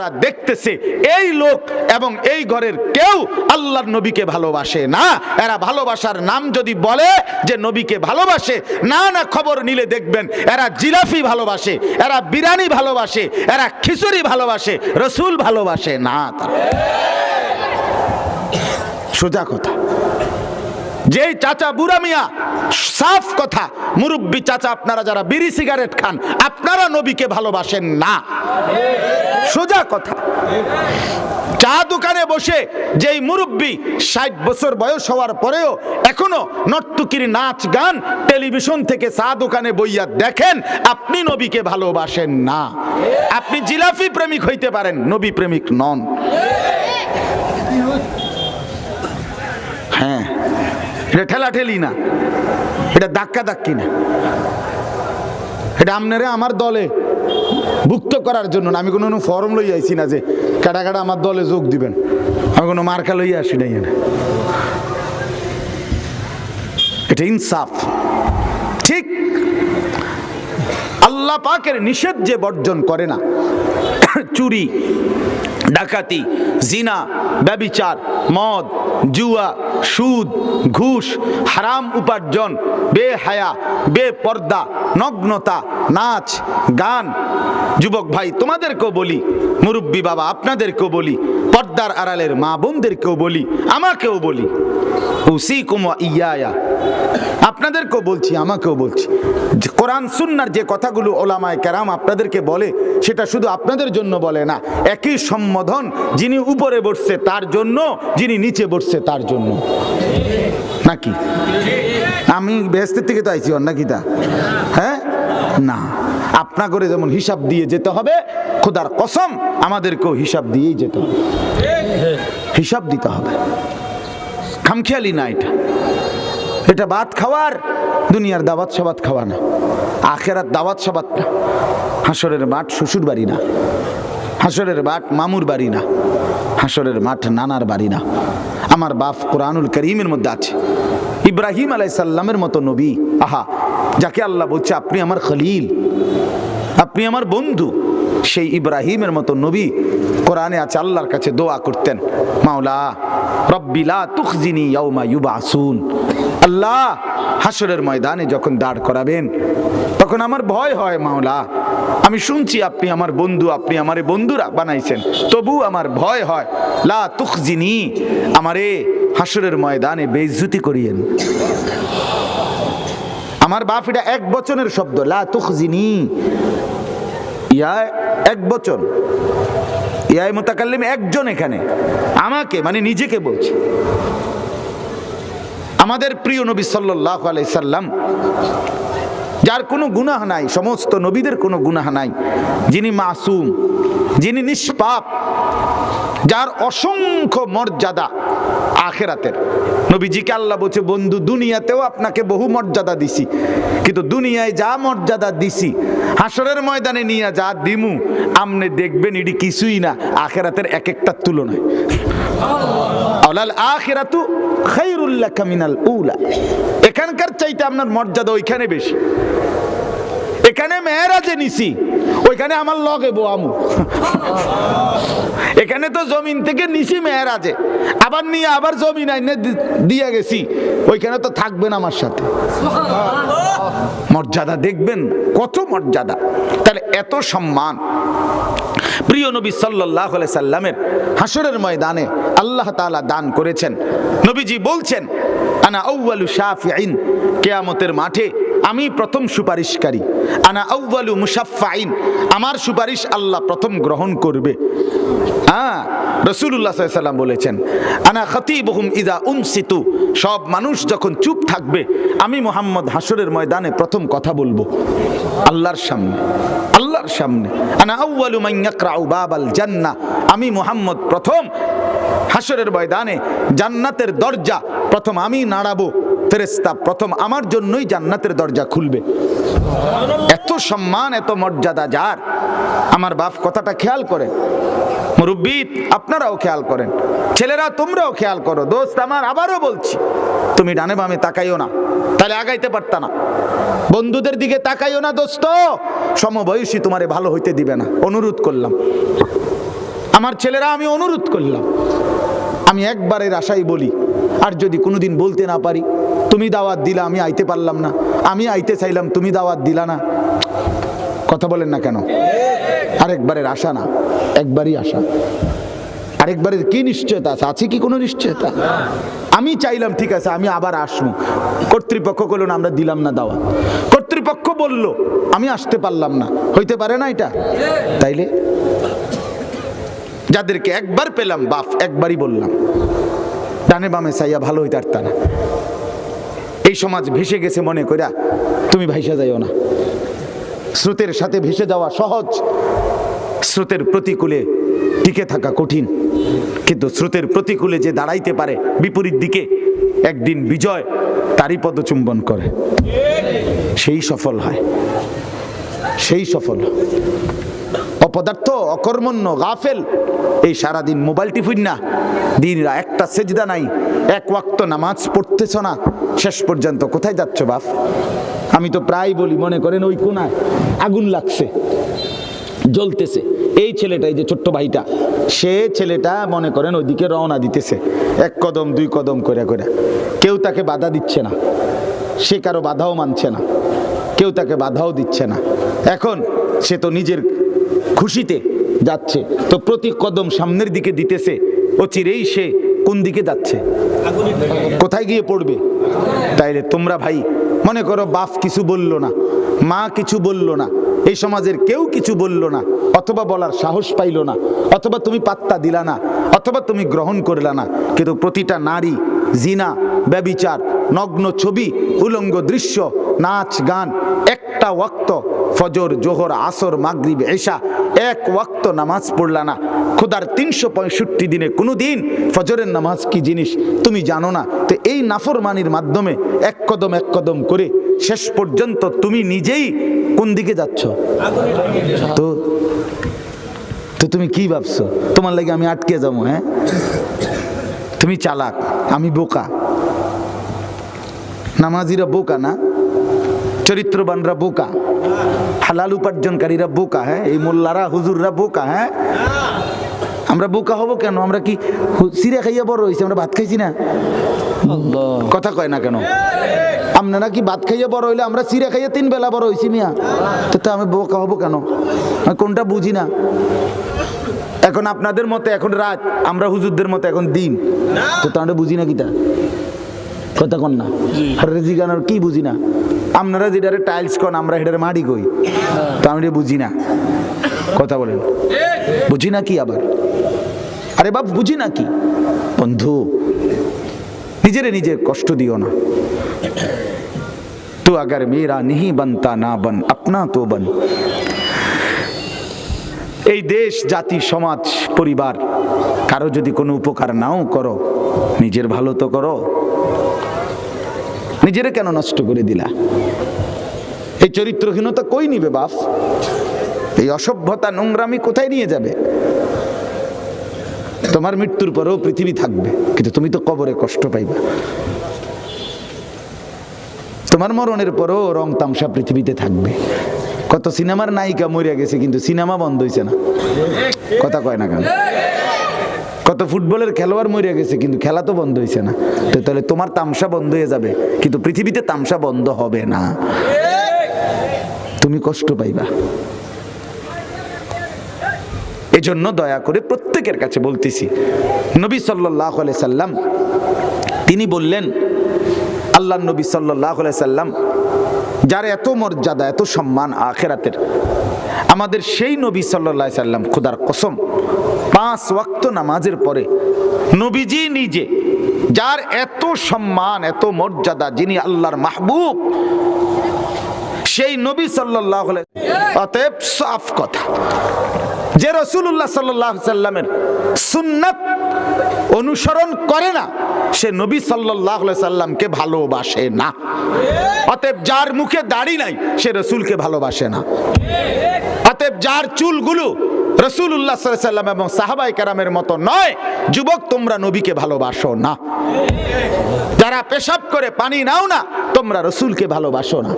তারা দেখতেছে, এই লোক এবং এই ঘরের কেউ আল্লাহর নবীকে ভালোবাসে না। এরা ভালোবাসার নাম যদি বলে যে নবীকে ভালোবাসে, না না খবর নিলে দেখবেন এরা জিলাফি ভালোবাসে, এরা বিরিয়ানি ভালোবাসে, এরা খিচুড়ি ভালোবাসে, রসুল ভালোবাসে না তারা। সোজা কথা। যেই চাচা বুড়া মিয়া, সাফ কথা। মুরব্বী চাচা, আপনারা যারা বিড়ি সিগারেট খান, আপনারা নবীকে ভালোবাসেন না। সোজা কথা। চা দোকানে বসে যেই মুরব্বী ষাট বছর বয়স হওয়ার পরেও এখনও নর্তুকির নাচ গান টেলিভিশন থেকে চা দোকানে বইয়া দেখেন, আপনি নবীকে ভালোবাসেন না। আপনি জিলাফি প্রেমিক হইতে পারেন, নবী প্রেমিক নন। হ্যাঁ। এটা ঠেলা ঠেলি না। এটা ধাক্কা ধাক্কি না। এটা আপনারে আমার দলে ভুক্ত করার জন্য না। আমি কোনো ফর্ম লই আইছি না যে কাটা কাটা আমার দলে যোগ দিবেন। আমি কোনো মার্কা লই আসি না এখানে এটা ইনসাফ। ঠিক আল্লাহ পাকের নিষেধ যে বর্জন করে না, চুরি, ডাকাতি, জিনা, ব্যবিচার, মদ, জুয়া সুদ ঘুষ হারাম উপার্জন বে হায়া বে বেপর্দা নগ্নতা, নাচ, গান। যুবক ভাই, তোমাদেরকেও বলি, মুরব্বী বাবা, আপনাদেরকেও বলি, পর্দার আড়ালের মা বোনদেরকেও বলি, আমাকেও বলি। উসি কুমা ইয়ায়া। আপনাদেরকেও বলছি, আমাকেও বলছি। কোরআন, সুন্নার যে কথাগুলো ওলামায় কেরাম আপনাদেরকে বলে, সেটা শুধু আপনাদের জন্য বলে না, একই সম্বোধন যিনি উপরে বসছে তার জন্য, যিনি নিচে বসছে তার জন্য। নাকি? আমি বেহেস্তের থেকে তো আইছি নাকি তা? হ্যাঁ? না। আপনা করে যেমন হিসাব দিয়ে যেতে হবে, খোদার কসম আমাদেরকেও হিসাব দিয়েই যেতে হবে। হিসাব দিতে হবে। খামখেয়ালি না এটা। এটা ভাত খাওয়ার, দুনিয়ার দাওয়াত সাবাত খাওয়া না। আখেরার দাওয়াত সাবাত না। হাসরের মাঠ শ্বশুর বাড়ি না। হাসরের মাঠ মামুর বাড়ি না। হাসরের মাঠ নানার বাড়ি না। আমার বাপ কোরআনুল করিমের মধ্যে আছে। ইব্রাহিম আলাইসাল্লামের মতো নবী। আহা, যাকে আল্লাহ বলছে, আপনি আমার খলিল, আপনি আমার বন্ধু। সেই ইব্রাহিমের মতো নবী কোরআনে আছে, আল্লাহর কাছে দোয়া করতেন, মাওলা রব্বিলা তুখজিনি ইয়াউমা ইউবাসুন। আল্লাহ হাসরের ময়দানে যখন দাঁড় করাবেন, তখন আমার ভয় হয়, মাওলা, আমি শুনছি আপনি আমার বন্ধু, আপনি আমারে বন্ধুরা বানাইছেন। তবু আমার ভয় হয়, লা তুখজিনি, আমারে হাসরের ময়দানে বেইজ্জতি করিয়েন। আমার বাপ এটা এক বচনের শব্দ, লা তুখজিনি। ইয়া এক বচন। ইয়াই মোতাকাল্লিম একজন এখানে। আমাকে মানে নিজেকে বলছে। আমাদের প্রিয় নবী সাল্লাহ আলাইসাল্লাম যার কোনো গুনাহ নাই, সমস্ত নবীদের কোনো গুনাহ নাই, যিনি মাসুম, যিনি নিষ্পাপ, যার অসংখ্য মর্যাদা আখেরাতের। নবীজিকে আল্লাহ বলছে, বন্ধু, দুনিয়াতেও আপনাকে বহু মর্যাদা দিছি। কিন্তু দুনিয়ায় যা মর্যাদা দিছি, হাসরের ময়দানে নিয়ে যা দিমু, আমনে দেখবেন এটি কিছুই না, আখেরাতের এক একটা তুলনায়। আলাল আখিরাতু খাইরুল লাকা মিনাল উলা। এখানকার চাইতে আপনার মর্যাদা ওইখানে বেশি। এখানে মেয়েরাজে নিছি, ওইখানে আমার লগ লগে বোয়ামু। এখানে তো জমিন থেকে নিছি মেয়েরাজে, আবার নিয়ে আবার জমিন আইনে দিয়ে গেছি, ওইখানে তো থাকবেন আমার সাথে। মর্যাদা দেখবেন, কত মর্যাদা। তাহলে এত সম্মান। প্রিয় নবী সাল্লাহ সাল্লামের হাসরের ময়দানে আল্লাহ তাআলা দান করেছেন। নবীজি বলছেন, আনা আউ্বালু শাফিঈন কেয়ামতের মাঠে আমি প্রথম সুপারিশকারী। আনা আউ্বালু মুসাফাইন আমার সুপারিশ আল্লাহ প্রথম গ্রহণ করবে। হ্যাঁ রসুল্লাহ সাল্লাম বলেছেন, আনা খতিবহুম ইদা উনসিতু সব মানুষ যখন চুপ থাকবে, আমি মোহাম্মদ হাসরের ময়দানে প্রথম কথা বলব, আল্লাহর সামনে আল্লাহর সামনে। আনা আউয়ালু মান ইয়াকরাউ বাবাল জান্না আমি মোহাম্মদ প্রথম হাসরের ময়দানে জান্নাতের দরজা প্রথম আমি নাড়াবো, ফেরেশতা প্রথম আমার জন্যই জান্নাতের দরজা খুলবে। এত সম্মান, এত মর্যাদা যার? আমার বাপ কথাটা খেয়াল করে। মুরব্বী, আপনারাও খেয়াল করেন। ছেলেরা, তোমরাও খেয়াল করো। দোস্ত আমার, আবারও বলছি, তুমি ডানে বামে তাকাইও না। তাহলে আগাইতে পারতা না। বন্ধুদের দিকে তাকাইও না, দোস্ত। সমবয়সী তোমারে ভালো হইতে দিবে না। অনুরোধ করলাম। আমার ছেলেরা, আমি অনুরোধ করলাম। আমি একবারের আশাই বলি, আর যদি কোনোদিন বলতে না পারি, তুমি দাওয়াত দিলা, আমি আইতে পারলাম না। আমি আইতে চাইলাম, তুমি দাওয়াত দিলা না। কথা বলেন না কেন? আরেকবারের আশা না, একবারই আশা। আরেকবারের কি নিশ্চয়তা আছে? আছে কি কোনো নিশ্চয়তা? আমি চাইলাম, ঠিক আছে, আমি আবার আসব। কর্তৃপক্ষ করল না, আমরা দিলাম না দাওয়া কর্তৃপক্ষ বলল, আমি আসতে পারলাম না। হইতে পারে না এটা? তাইলে? যাদেরকে একবার পেলাম বাপ একবারই বললাম। ডানে বামে চাইয়া ভালো হইতে পারতা না। এই সমাজ ভেসে গেছে মনে কইরা, তুমি ভাইসা যাইও না। স্রোতের সাথে ভেসে যাওয়া সহজ। স্রোতের প্রতিকূলে টিকে থাকা কঠিন। কিন্তু স্রোতের প্রতিকূলে যে দাঁড়াইতে পারে, বিপরীত দিকে একদিন বিজয় তারই পদচুম্বন করে। সেই সফল হয়। সেই সফল। অপদার্থ, অকর্মণ্য, গাফেল, এই সারাদিন মোবাইল টিফিন না। দিনরা একটা সেজদা নাই, এক ওয়াক্ত নামাজ পড়তেছ না। শেষ পর্যন্ত কোথায় যাচ্ছ বাপ? আমি তো প্রায় বলি, মনে করেন ওই কোনায় আগুন লাগছে। জ্বলতেছে। এই ছেলেটা এই যে ছোট্ট ভাইটা, সে ছেলেটা মনে করেন ওইদিকে রওনা দিতেছে, এক কদম, দুই কদম করে করে কেউ তাকে বাধা দিচ্ছে না, সে কারও বাধাও মানছে না, কেউ তাকে বাধাও দিচ্ছে না। এখন সে তো নিজের খুশিতে যাচ্ছে, তো প্রতি কদম সামনের দিকে দিতেছে, ও চিরেই সে কোন দিকে যাচ্ছে? কোথায় গিয়ে পড়বে? তাইলে তোমরা ভাই মনে করো বাপ কিছু বলল না, মা কিছু বলল না, এই সমাজের কেউ কিছু বলল না, অথবা বলার সাহস পাইল না, অথবা তুমি পাত্তা দিলা না, অথবা তুমি গ্রহণ করলা না, কিন্তু প্রতিটা নারী, জিনা, ব্যবিচার, নগ্ন ছবি, উলঙ্গ দৃশ্য, নাচ, গান, একটা ওয়াক্ত, ফজর, জোহর, আসর, মাগরিব, এশা এক ওয়াক্ত নামাজ পড়লা না। খোদার তিনশো পঁয়ষট্টি দিনে কোনো দিন ফজরের নামাজ কি জিনিস তুমি জানো না? তো এই নাফরমানির মাধ্যমে এক কদম এক কদম করে শেষ পর্যন্ত তুমি নিজেই কোন দিকে যাচ্ছ? তো তো তুমি কি ভাবছ? তোমার লাগে আমি আটকে যাব হ্যাঁ? তুমি চালাক, আমি বোকা। নামাজিরা বোকা না? চরিত্রবানরা বোকা। হালাল উপার্জনকারীরা বোকা হ্যাঁ? এই মোল্লারা হুজুররা বোকা হ্যাঁ? আমরা বোকা হব কেন? আমরা কি সিরা খাইয়া বড় হয়েছি আমরা ভাত খাইছি না? কথা কয় না কেন? আপনারা কি ভাত খাইয়া বড় হইলে আমরা সিরা খাইয়া তিন বেলা বড় হয়েছি মিয়া? তো তো আমি বোকা হব কেন? আমি কোনটা বুঝি না? এখন আপনাদের মতে এখন রাত আমরা হুজুরদের মতে এখন দিন। তো তো আমরা বুঝি না কিটা? কথা কন না। আর জিগানোর কি বুঝি না? আপনারা যেটারে টাইলস কন, আমরা হেডারে মাড়ি কই? তো আমি বুঝি না। কথা বলেন। বুঝি না কি আবার? আরে বাপ, বুঝি না কি? বন্ধু, নিজেরে নিজে কষ্ট দিও না। তো আগার মেয়েরা নিহি বানতা না বন, আপনা তো বন। এই দেশ, জাতি, সমাজ, পরিবার, কারও যদি কোনো উপকার নাও করো, নিজের ভালো তো করো। নিজেরে কেন নষ্ট করে দিলা? এই চরিত্রহীনতা কই নিবে বাপ? এই অসভ্যতা নোংরামি কোথায় নিয়ে যাবে? তোমার মৃত্যুর পরেও পৃথিবী থাকবে, কিন্তু তুমি তো কবরে কষ্ট পাইবা। তোমার মরণের পরেও রং তামসা পৃথিবীতে থাকবে। কত সিনেমার নায়িকা মরিয়া গেছে, কিন্তু সিনেমা বন্ধ হয়েছে না। কথা কয় না কেন? কত ফুটবলের খেলোয়াড় মরিয়া গেছে, কিন্তু খেলা তো বন্ধ হয়েছে না। তো তাহলে তোমার তামসা বন্ধ হয়ে যাবে, কিন্তু পৃথিবীতে তামসা বন্ধ হবে না। তুমি কষ্ট পাইবা। এজন্য দয়া করে প্রত্যেকের কাছে বলতেছি, নবী সাল্লাহ সাল্লাম, তিনি বললেন আল্লাহ নবী সাল্লাহ সাল্লাম, যার এত মর্যাদা, এত সম্মান আখেরাতের, আমাদের সেই নবী সাল্লাহ সাল্লাম খুদার কসম, পাঁচ ওয়াক্ত নামাজের পরে নবীজি নিজে, যার এত সম্মান, এত মর্যাদা, যিনি আল্লাহর মাহবুব সেই নবী সাল্লাহ অতএব সাফ কথা। যে রসুল্লাহ সাল্লাহ সাল্লামের সুন্নাত অনুসরণ করে না, সে নবী সাল্লাহ সাল্লামকে ভালোবাসে না। অতএব যার মুখে দাড়ি নাই, সে রসুলকে ভালোবাসে না। অতএব যার চুলগুলো রসুল্লাহ সাল্লাম এবং সাহাবাই কারামের মতো নয়, যুবক তোমরা নবীকে ভালোবাসো না। যারা পেশাব করে পানি নাও না, তোমরা রসুলকে ভালোবাসো না।